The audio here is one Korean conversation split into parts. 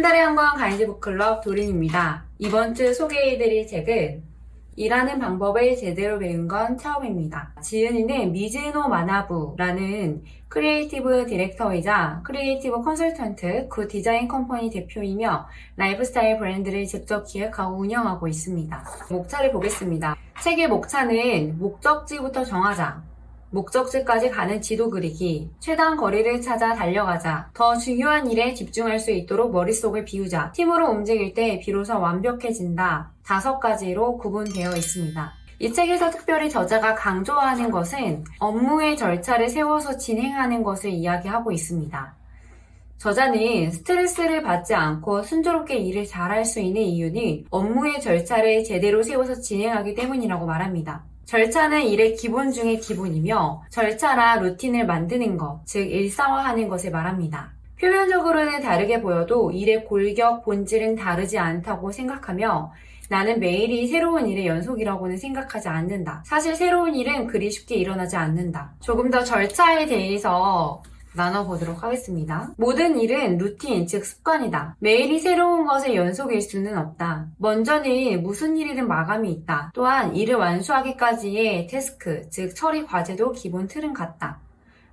한 달에 한권 가이드 북클럽 도린입니다. 이번 주 소개해드릴 책은 일하는 방법을 제대로 배운 건 처음입니다. 지은이는 미즈노 마나부라는 크리에이티브 디렉터이자 크리에이티브 컨설턴트, 그 디자인 컴퍼니 대표이며 라이프스타일 브랜드를 직접 기획하고 운영하고 있습니다. 목차를 보겠습니다. 책의 목차는 목적지부터 정하자. 목적지까지 가는 지도 그리기, 최단 거리를 찾아 달려가자, 더 중요한 일에 집중할 수 있도록 머릿속을 비우자, 팀으로 움직일 때 비로소 완벽해진다. 다섯 가지로 구분되어 있습니다. 이 책에서 특별히 저자가 강조하는 것은 업무의 절차를 세워서 진행하는 것을 이야기하고 있습니다. 저자는 스트레스를 받지 않고 순조롭게 일을 잘할 수 있는 이유는 업무의 절차를 제대로 세워서 진행하기 때문이라고 말합니다. 절차는 일의 기본 중의 기본이며 절차나 루틴을 만드는 것, 즉 일상화하는 것을 말합니다. 표면적으로는 다르게 보여도 일의 골격, 본질은 다르지 않다고 생각하며 나는 매일이 새로운 일의 연속이라고는 생각하지 않는다. 사실 새로운 일은 그리 쉽게 일어나지 않는다. 조금 더 절차에 대해서 나눠보도록 하겠습니다. 모든 일은 루틴, 즉 습관이다. 매일이 새로운 것의 연속일 수는 없다. 먼저는 무슨 일이든 마감이 있다. 또한 일을 완수하기까지의 태스크, 즉 처리 과제도 기본 틀은 같다.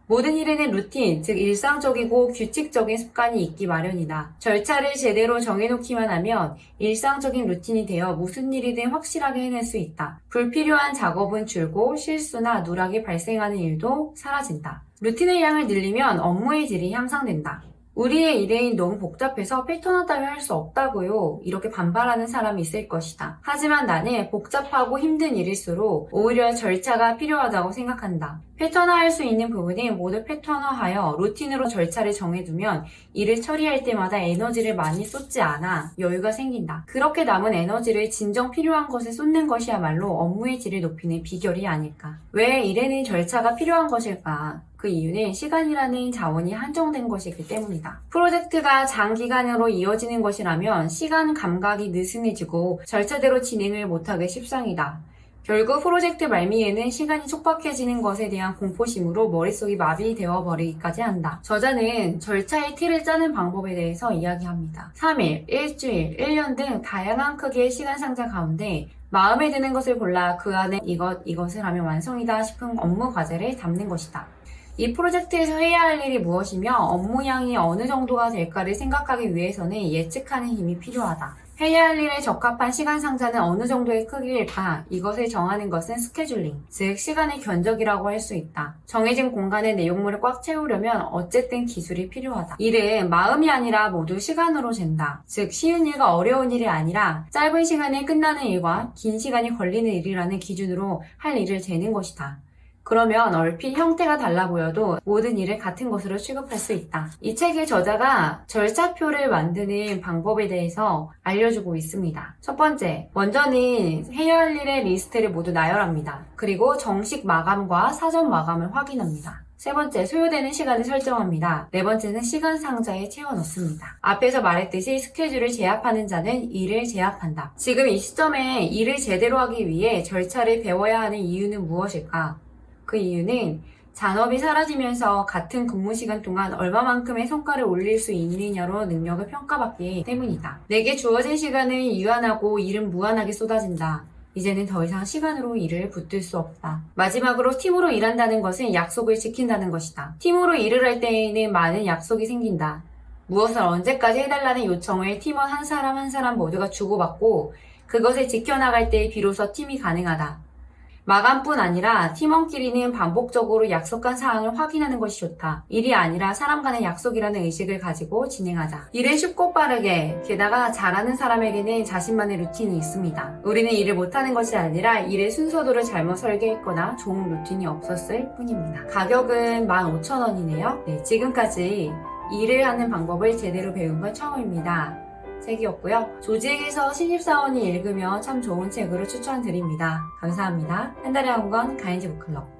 모든 일에는 루틴, 즉 일상적이고 규칙적인 습관이 있기 마련이다. 절차를 제대로 정해놓기만 하면 일상적인 루틴이 되어 무슨 일이든 확실하게 해낼 수 있다. 불필요한 작업은 줄고 실수나 누락이 발생하는 일도 사라진다. 루틴의 양을 늘리면 업무의 질이 향상된다. 우리의 일은 너무 복잡해서 패턴화 따위 할 수 없다고요. 이렇게 반발하는 사람이 있을 것이다. 하지만 나는 복잡하고 힘든 일일수록 오히려 절차가 필요하다고 생각한다. 패턴화 할 수 있는 부분은 모두 패턴화하여 루틴으로 절차를 정해두면 일을 처리할 때마다 에너지를 많이 쏟지 않아 여유가 생긴다. 그렇게 남은 에너지를 진정 필요한 것에 쏟는 것이야말로 업무의 질을 높이는 비결이 아닐까. 왜 일에는 절차가 필요한 것일까? 그 이유는 시간이라는 자원이 한정된 것이기 때문이다. 프로젝트가 장기간으로 이어지는 것이라면 시간 감각이 느슨해지고 절차대로 진행을 못하기 십상이다. 결국 프로젝트 말미에는 시간이 촉박해지는 것에 대한 공포심으로 머릿속이 마비되어 버리기까지 한다. 저자는 절차의 틀을 짜는 방법에 대해서 이야기합니다. 3일, 일주일, 1년 등 다양한 크기의 시간 상자 가운데 마음에 드는 것을 골라 그 안에 이것, 이것을 하면 완성이다 싶은 업무 과제를 담는 것이다. 이 프로젝트에서 해야 할 일이 무엇이며 업무량이 어느 정도가 될까를 생각하기 위해서는 예측하는 힘이 필요하다. 해야 할 일에 적합한 시간 상자는 어느 정도의 크기일까? 이것을 정하는 것은 스케줄링, 즉 시간의 견적이라고 할 수 있다. 정해진 공간의 내용물을 꽉 채우려면 어쨌든 기술이 필요하다. 일은 마음이 아니라 모두 시간으로 잰다. 즉 쉬운 일과 어려운 일이 아니라 짧은 시간에 끝나는 일과 긴 시간이 걸리는 일이라는 기준으로 할 일을 재는 것이다. 그러면 얼핏 형태가 달라 보여도 모든 일을 같은 것으로 취급할 수 있다. 이 책의 저자가 절차표를 만드는 방법에 대해서 알려주고 있습니다. 첫 번째, 먼저는 해야 할 일의 리스트를 모두 나열합니다. 그리고 정식 마감과 사전 마감을 확인합니다. 세 번째, 소요되는 시간을 설정합니다. 네 번째는 시간 상자에 채워 넣습니다. 앞에서 말했듯이 스케줄을 제압하는 자는 일을 제압한다. 지금 이 시점에 일을 제대로 하기 위해 절차를 배워야 하는 이유는 무엇일까? 그 이유는 잔업이 사라지면서 같은 근무 시간 동안 얼마만큼의 성과를 올릴 수 있느냐로 능력을 평가받기 때문이다. 내게 주어진 시간은 유한하고 일은 무한하게 쏟아진다. 이제는 더 이상 시간으로 일을 붙들 수 없다. 마지막으로 팀으로 일한다는 것은 약속을 지킨다는 것이다. 팀으로 일을 할 때에는 많은 약속이 생긴다. 무엇을 언제까지 해달라는 요청을 팀원 한 사람 한 사람 모두가 주고받고 그것을 지켜나갈 때 비로소 팀이 가능하다. 마감뿐 아니라 팀원끼리는 반복적으로 약속한 사항을 확인하는 것이 좋다. 일이 아니라 사람 간의 약속이라는 의식을 가지고 진행하자. 일을 쉽고 빠르게, 게다가 잘하는 사람에게는 자신만의 루틴이 있습니다. 우리는 일을 못하는 것이 아니라 일의 순서도를 잘못 설계했거나 좋은 루틴이 없었을 뿐입니다. 가격은 15,000원이네요. 네, 지금까지 일을 하는 방법을 제대로 배운 건 처음입니다. 책이었고요. 조직에서 신입사원이 읽으면 참 좋은 책으로 추천드립니다. 감사합니다. 한 달에 한 권 가인지 북클럽.